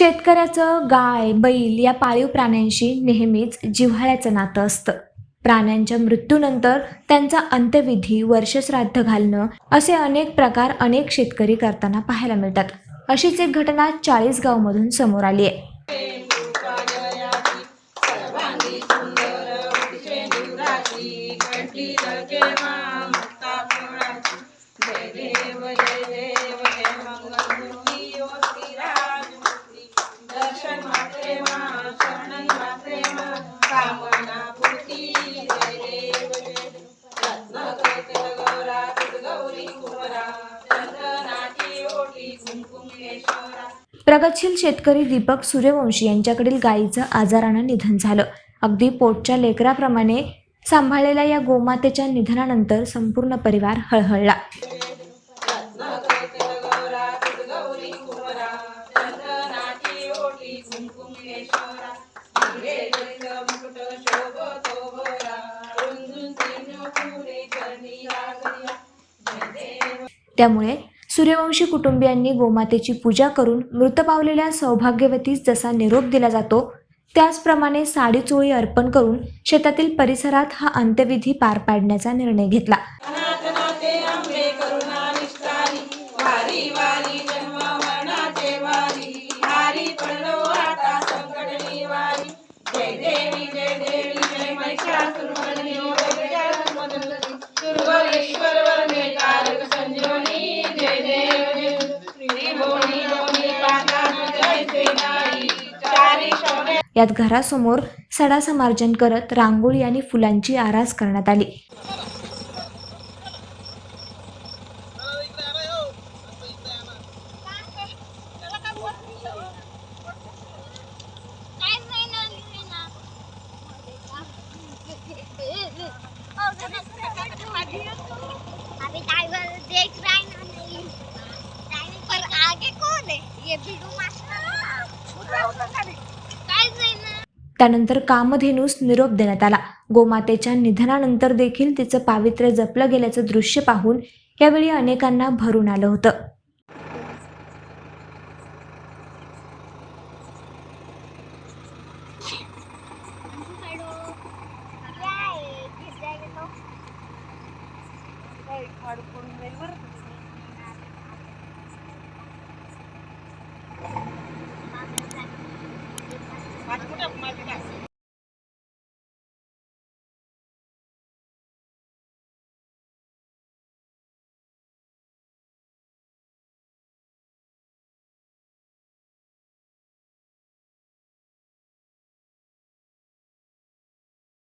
शेतकऱ्याचं गाय बैल या पाळीव प्राण्यांशी नेहमीच जिव्हाळ्याचं नातं असतं. प्राण्यांच्या मृत्यूनंतर त्यांचा अंत्यविधी वर्षश्राद्ध घालणं असे अनेक प्रकार अनेक शेतकरी करताना पाहायला मिळतात. अशीच एक घटना चाळीसगावमधून समोर आली आहे. प्रगतशील शेतकरी दीपक सूर्यवंशी यांच्याकडील गायीचं आजारानं निधन झालं. अगदी पोटच्या लेकराप्रमाणे सांभाळलेल्या या गोमातेच्या निधनानंतर संपूर्ण परिवार हळहळला. त्यामुळे सूर्यवंशी कुटुंबियांनी गोमातेची पूजा करून मृत पावलेल्या सौभाग्यवतीस जसा निरोप दिला जातो त्याचप्रमाणे साडी चोळी अर्पण करून शेतातील परिसरात हा अंत्यविधी पार पाडण्याचा निर्णय घेतला. यात घरासमोर सडा समार्जन करत रांगोळी आणि फुलांची आरास करण्यात आली. अभी ड्राइवर त्यानंतर कामधेनूस निरोप देण्यात आला. गोमातेच्या निधनानंतर देखील तिचं पावित्र्य जपलं गेल्याचं दृश्य पाहून यावेळी अनेकांना भरून आलं होतं. una máquina así.